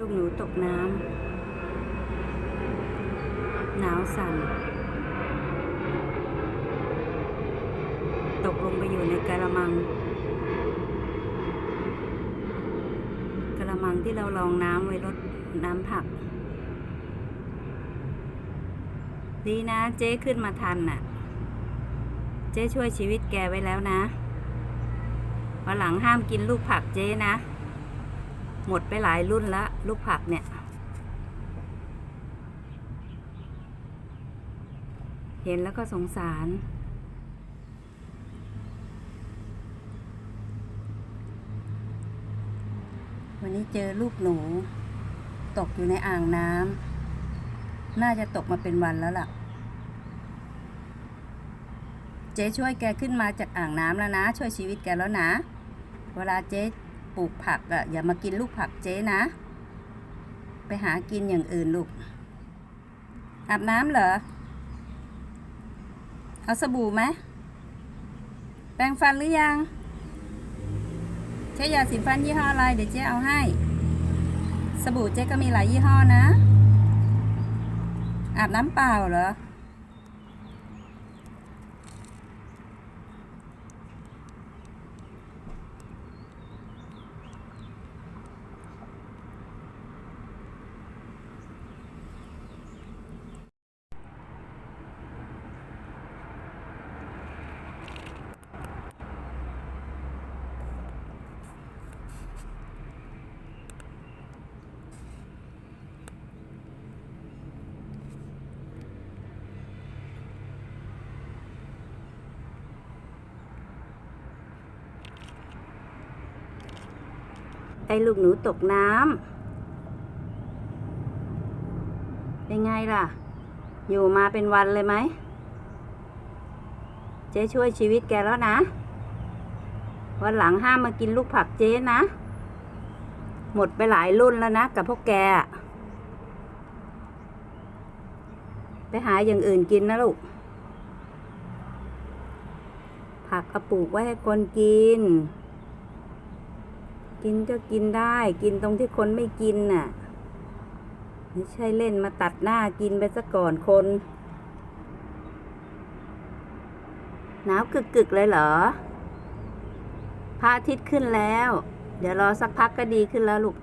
ลูกหนูตกน้ำหนาวสั่น ตกลงไปอยู่ในกระมังกระมังที่เรารองน้ำไว้รดน้ำผัก ดีนะเจ๊ขึ้นมาทันน่ะ เจ๊ช่วยชีวิตแกไว้แล้วนะวันหลังห้ามกินลูกผักเจ๊นะ หมดไปหลายรุ่นแล้วลูกผักเนี่ย เห็นแล้วก็สงสาร วันนี้เจอลูกหนู ตกอยู่ในอ่างน้ำน่าจะตกมาเป็นวันแล้วล่ะ เจ๊ช่วยแกขึ้นมาจากอ่างน้ำแล้วนะ ช่วยชีวิตแกแล้วนะ เวลาเจ๊ ปลูกผักอะอย่ามากินลูกผักเจ๊นะ ไปหากินอย่างอื่นลูก อาบน้ำเหรอ เอาสบู่ไหมแปรงฟันหรือยัง ใช้ยาสีฟันยี่ห้ออะไร เดี๋ยวเจ๊เอาให้ สบู่เจ๊ก็มีหลายยี่ห้อนะ อาบน้ำเปล่าเหรอ ไอ้ลูกหนูตกน้ำเป็นไงล่ะ อยู่มาเป็นวันเลยไหม เจ๊ช่วยชีวิตแกแล้วนะ วันหลังห้ามมากินลูกผักเจ๊นะ หมดไปหลายรุ่นแล้วนะ กับพวกแก ไปหาอย่างอื่นกินนะลูก ผักกระปลูกไว้ให้คนกิน กินก็กินได้ กินตรงที่คนไม่กินน่ะ ไม่ใช่เล่นมาตัดหน้ากินไปซะก่อนคน หนาวกึกๆเลยเหรอ พระอาทิตย์ขึ้นแล้ว เดี๋ยวรอสักพักก็ดีขึ้นแล้วลูก